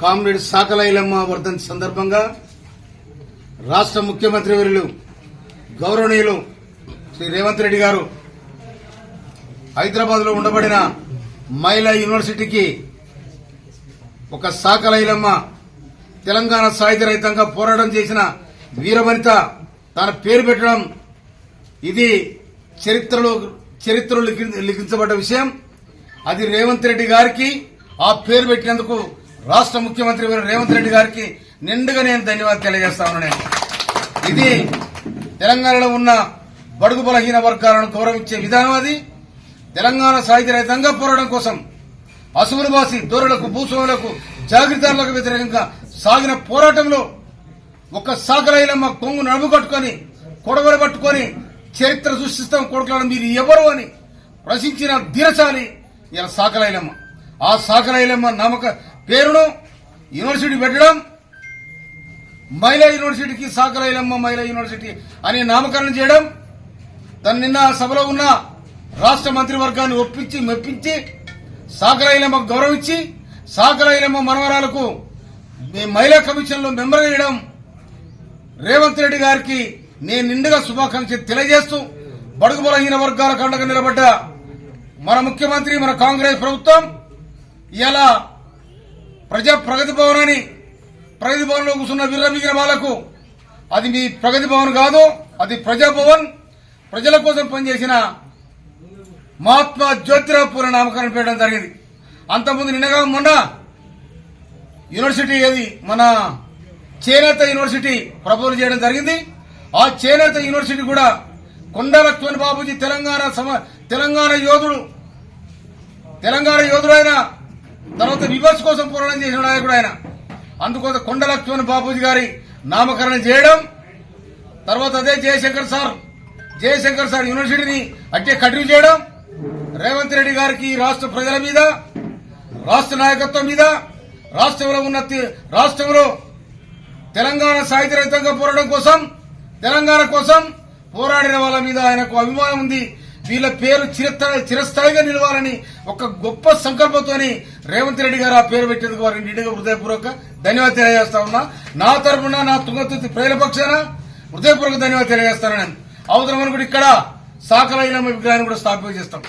Comrade సాకలైలమ్మ వర్ధంతి సందర్భంగా రాష్ట్ర ముఖ్యమంత్రి వర్యులు గౌరవనీయులు శ్రీ రేవంత్ రెడ్డి గారు హైదరాబాద్లో ఉండబడిన మహిళా యూనివర్సిటీకి ఒక సాకలైలమ్మ తెలంగాణ సాహిత్య రహితంగా పోరాటం చేసిన వీరవనిత తన పేరు పెట్టడం ఇది చరిత్రలో చరిత్రలో లిఖించబడ్డ విషయం. అది రేవంత్ రెడ్డి గారికి ఆ పేరు పెట్టినందుకు రాష్ట్ర ముఖ్యమంత్రి రేవంత్ రెడ్డి గారికి నిండుగా నేను ధన్యవాదాలు తెలియజేస్తా నేను. ఇది తెలంగాణలో ఉన్న బడుగు బలహీన వర్గాలను గౌరవించే విధానం అది. తెలంగాణ సాహిత్య రహితంగా పోరాటం కోసం అసువులు బాసి దొరలకు భూస్వాములకు జాగ్రత్తలకు వ్యతిరేకంగా సాగిన పోరాటంలో ఒక సాగరైలమ్మ కొంగు నడుము కట్టుకొని కొడవలు పట్టుకొని చరిత్ర సృష్టిస్తాం కొడుకులను మీరు ఎవరు అని ప్రశ్నించిన ధీరశాలి ఇలా సాకలైలమ్మ ఆ సాకరైలమ్మ నామక పేరును యూనివర్సిటీ పెట్టడం మహిళా యూనివర్సిటీకి సాకరైలమ్మ మహిళా యూనివర్సిటీ అని నామకరణం చేయడం తను నిన్న సభలో ఉన్న రాష్ట్ర మంత్రివర్గాన్ని ఒప్పించి మెప్పించి సాకలైలమ్మ గౌరవించి సాకరైలమ్మ మనవరాలకు మీ మహిళా కమిషన్లో మెంబర్ చేయడం రేవంత్ రెడ్డి గారికి నేను నిండుగా శుభాకాంక్షలు తెలియజేస్తూ బడుగు బలహీన వర్గాల కండగా నిలబడ్డ మన ముఖ్యమంత్రి మన కాంగ్రెస్ ప్రభుత్వం ఇలా ప్రజా ప్రగతి భవన్ అని ప్రగతి భవన్లో కూర్చున్న విర్రమిగిన వాళ్ళకు అది మీ ప్రగతి భవన్ కాదు అది ప్రజాభవన్ ప్రజల కోసం పనిచేసిన మహాత్మా జ్యోతిరావు పూల నామకరణం పెట్టడం జరిగింది. అంతకుముందు నిన్నగా మొన్న యూనివర్సిటీ ఏది? మన చేనేత యూనివర్సిటీ ప్రపోజ్ చేయడం జరిగింది. ఆ చేనేత యూనివర్సిటీ కూడా కొండ లక్ష్మణ్ బాబుజీ తెలంగాణ సమ తెలంగాణ యోధుడు తెలంగాణ యోధుడు ఆయన తర్వాత రివర్స్ కోసం పోరాటం చేసిన నాయకుడు ఆయన. అందుకోసం కొండ లక్ష్మణ్ బాబూజీ గారి నామకరణం చేయడం. తర్వాత అదే జయశంకర్ సార్ జయశంకర్ సార్ యూనివర్సిటీని అట్టే కంటిన్యూ చేయడం. రేవంత్ రెడ్డి గారికి రాష్ట్ర ప్రజల మీద రాష్ట్ర నాయకత్వం మీద రాష్ట్రంలో ఉన్న రాష్ట్రంలో తెలంగాణ సాహిత్య రహితంగా పోరాటం కోసం తెలంగాణ కోసం పోరాడిన వాళ్ళ మీద ఆయనకు అభిమానం ఉంది. వీళ్ళ పేరు చిరస్థాయి చిరస్థాయిగా నిలవాలని ఒక గొప్ప సంకల్పంతోని రేవంత్ రెడ్డి గారు ఆ పేరు పెట్టేందుకు వారిని నిండుగా హృదయపూర్వక ధన్యవాదాలు తెలియజేస్తా ఉన్నా. నా తరపున నా తుంగతుర్తి ప్రజల పక్షాన హృదయపూర్వక ధన్యవాదాలు తెలియజేస్తాను. నేను అవసరం అనుకుంటే ఇక్కడ సాకలైన విగ్రహాన్ని కూడా స్థాపించేస్తాం